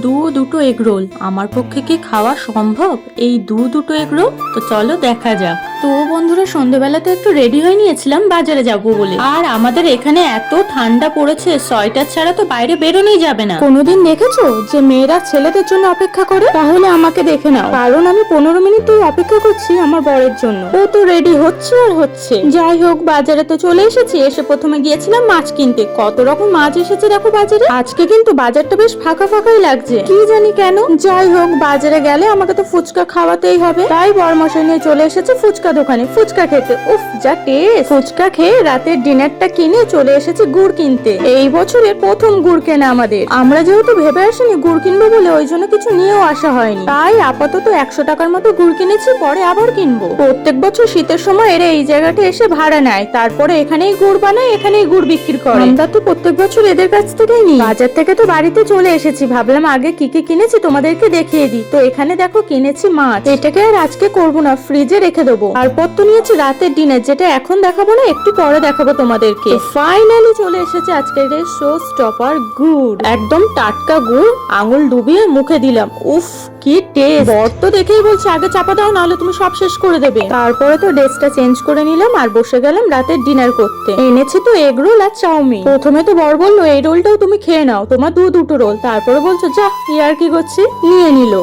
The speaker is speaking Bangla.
দু দুটো এগরোল আমার পক্ষে কি খাওয়া সম্ভব? এই দু দুটো এগরোল তো চলো দেখা যাক। তো বন্ধুরা সন্ধ্যেবেলাতে একটু রেডি হয়ে নিয়েছিলাম, বাজারে যাব বলে। আর আমাদের এখানে এত ঠান্ডা পড়েছে, সোয়েটার ছাড়া তো বাইরে বেরোনোই যাবে না। কোনোদিন দেখেছ যে মেয়েরা ছেলেদের জন্য অপেক্ষা করে? তাহলে আমাকে দেখে নাও। কারণ আমি পনেরো মিনিট ধরে অপেক্ষা করছি আমার বরের জন্য। ও তো রেডি হচ্ছে আর হচ্ছে। যাই হোক, বাজারে তো চলে এসেছি। এসে প্রথমে গিয়েছিলাম মাছ কিনতে। কত রকম মাছ এসেছে দেখো বাজারে। আজকে কিন্তু বাজারটা বেশ ফাঁকা ফাঁকাই লাগছে। কি জানি কেন? যাই হোক, বাজারে গেলে আমাকে তো ফুচকা খাওয়াতেই হবে। তাই বরমশাই নিয়ে চলে এসেছে ফুচকা দোকানে ফুচকা খেতে। উফ, যা টেস্ট ফুচকা খেয়ে রাতের ডিনারটা কিনে চলে এসেছি গুড় কিনতে। এই বছরের প্রথম গুড় কেনা আমাদের। আমরা যেহেতু ভেবে আসিনি গুড় কিনবো বলে, ওই জন্য কিছু নিয়েও আসা হয়নি। তাই আপাতত একশো টাকার মতো গুড় কিনেছি, পরে আবার কিনবো। প্রত্যেক বছর শীতের সময় এরা এই জায়গাটা এসে ভাড়া নেয়। তারপরে এখানেই গুড় বানায়, এখানেই গুড় বিক্রি করে। আমরা তো প্রত্যেক বছর এদের কাছ থেকেই নিই। বাজার থেকে তো বাড়িতে চলে এসেছি। ভাবলাম আগে কি কি কিনেছি তোমাদেরকে দেখিয়ে দিই। তো এখানে দেখো কিনেছি মাছ। এটাকে আর আজকে করব না ফ্রিজে রেখে দেবো। তারপর নিয়েছি রাতের ডিনার যেটা এখন দেখাবো না, একটু পরে দেখাবো তোমাদেরকে। ফাইনালি চলে এসেছে আজকের শো স্টপার গুড়। একদম টাটকা গুড়, আঙুল ডুবিয়ে মুখে দিলাম। উফ, কি টেস্ট দেখেই আগে চাপা দাও, নাহলে তুমি সব শেষ করে দেবে। তারপরে তো ড্রেসটা চেঞ্জ করে নিলাম আর বসে গেলাম রাতের ডিনার করতে। এনেছি তো এগ রোল আর চাউমিন। প্রথমে তো বর বলল, এই রোলটাও তুমি খেয়ে নাও, তোমার দু দুটো রোল তারপরে বলছো, যা ইয়ার কি করছি? নিয়ে নিলো।